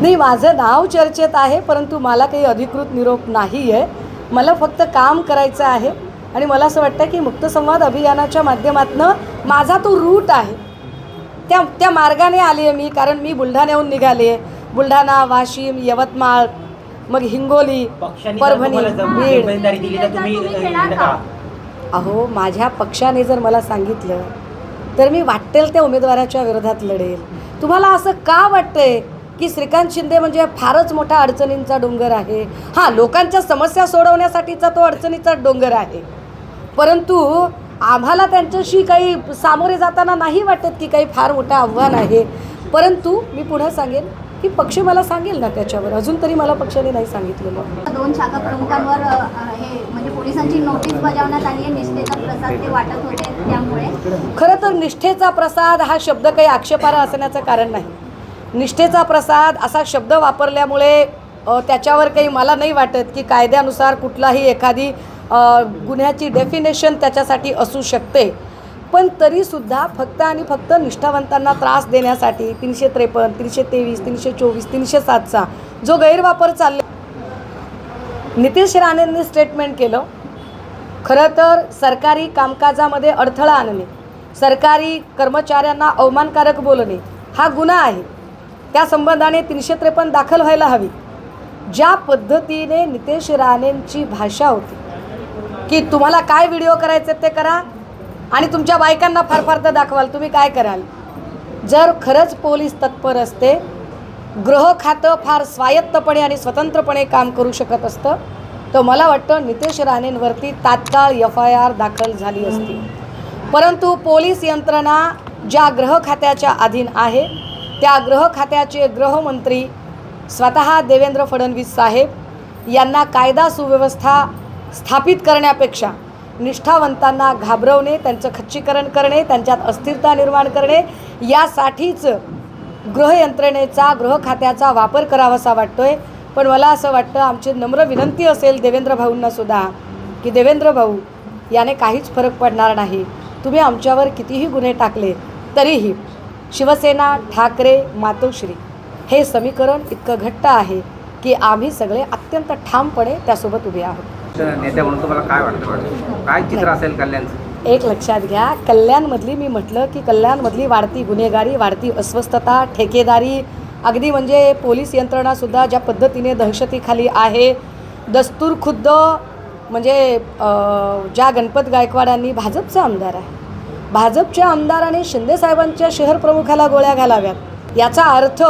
नाही माझं नाव चर्चेत आहे परंतु मला काही अधिकृत निरोप नाही आहे मला फक्त काम करायचं आहे आणि मला असं वाटतं की मुक्तसंवाद अभियानाच्या माध्यमातून माझा तो रूट आहे. त्या त्या मार्गाने आली आहे मी कारण मी बुलढाण्याहून निघाले आहे बुलढाणा वाशिम यवतमाळ मग हिंगोली परभणी बीड? अहो माझ्या पक्षाने जर मला सांगितलं तर मी वाटेल त्या उमेदवाराच्या विरोधात लढेल. तुम्हाला असं का वाटतंय? की श्रीकांत शिंदे म्हणजे फारच मोठा अडचणींचा डोंगर आहे. हां लोकांच्या समस्या सोडवण्यासाठीचा तो अडचणीचा डोंगर आहे. परंतु आम्हाला त्यांच्याशी काही सामोरे जाताना नाही वाटत की काही फार मोठं आव्हान आहे. परंतु मी पुन्हा सांगेन की पक्ष मला सांगेल ना त्याच्यावर. अजून तरी मला पक्षाने नाही सांगितलेलं. दोन शाखा प्रमुखांवर हे म्हणजे पोलिसांची नोटीस बजावण्यात आली आहे. निष्ठेचा प्रसाद ते वाटत होते त्यामुळे. खरं तर निष्ठेचा प्रसाद हा शब्द काही आक्षेपार्ह असण्याचं कारण नाही. निष्ठेचा प्रसाद असा शब्द वापरल्यामुळे त्याच्यावर काही मला नाही वाटत की कायद्यानुसार कुठलाही एखादी गुन्ह्याची डेफिनेशन त्याच्यासाठी असू शकते. पण तरीसुद्धा फक्त आणि फक्त निष्ठावंतांना त्रास देण्यासाठी तीनशे त्रेपन्न तीनशे तेवीस तीनशे चोवीस तीनशे सातचा जो गैरवापर चालला. नितीश राणेंनी स्टेटमेंट केलं खरं तर सरकारी कामकाजामध्ये अडथळा आणणे सरकारी कर्मचाऱ्यांना अवमानकारक बोलणे हा गुन्हा आहे. त्या संबंधाने तीनशे त्रेपन्न दाखल व्हायला हवी. ज्या पद्धतीने नितेश राणेंची भाषा होती. की तुम्हाला काय व्हिडिओ करायचे ते करा आणि तुमच्या बायकांना फार फार तर दाखवाल. तुम्ही काय कराल? जर खरंच पोलीस तत्पर असते गृह खातं फार स्वायत्तपणे आणि स्वतंत्रपणे काम करू शकत असतं तर मला वाटतं नितेश राणेंवरती तात्काळ एफ आय आर दाखल झाली असती. परंतु पोलीस यंत्रणा ज्या गृह खात्याच्या अधीन आहे त्या गृह खात्याचे गृहमंत्री स्वतः देवेंद्र फडणवीस साहेब यांना कायदा सुव्यवस्था स्थापित करण्यापेक्षा निष्ठावंतांना घाबरवणे त्यांचं खच्चीकरण करणे त्यांच्यात अस्थिरता निर्माण करणे यासाठीच गृहयंत्रणेचा गृह खात्याचा वापर करावासा वाटतो आहे पण मला असं वाटतं आमची नम्र विनंती असेल देवेंद्र भाऊंनासुद्धा की देवेंद्र भाऊ याने काहीच फरक पडणार नाही. तुम्ही आमच्यावर कितीही गुन्हे टाकले तरीही शिवसेना ठाकरे मातोश्री. हे समीकरण इतकं घट्ट आहे की आम्ही सगळे अत्यंत ठामपणे त्यासोबत उभे आहोत. नेत्या म्हणून तुम्हाला काय वाटतं वाटतं काय चित्र असेल कल्याणचं? एक लक्षात घ्या कल्याणमधली मी म्हटलं की कल्याणमधली वाढती गुन्हेगारी वाढती अस्वस्थता ठेकेदारी अगदी म्हणजे पोलीस यंत्रणासुद्धा ज्या पद्धतीने दहशतीखाली आहे. दस्तूर खुद्द म्हणजे ज्या गणपत गायकवाडांनी भाजपचा आमदार आहे. भाजपच्या आमदाराने शिंदेसाहेबांच्या शहर प्रमुखाला गोळ्या घालाव्यात. याचा अर्थ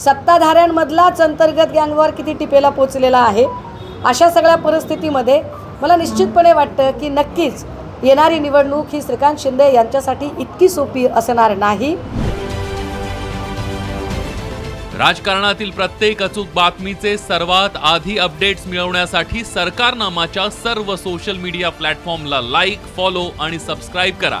सत्ताधाऱ्यांमधलाच अंतर्गत गँगवर किती टिपेला पोचलेला आहे? अशा सगळ्या परिस्थितीमध्ये मला निश्चितपणे वाटतं की नक्कीच येणारी निवडणूक ही श्रीकांत शिंदे यांच्यासाठी इतकी सोपी असणार नाही. राजकारणातील प्रत्येक अचूक बातमीचे सर्वात आधी अपडेट्स मिळवण्यासाठी सरकारनामाच्या सर्व सोशल मीडिया प्लॅटफॉर्मला लाईक फॉलो आणि सबस्क्राईब करा.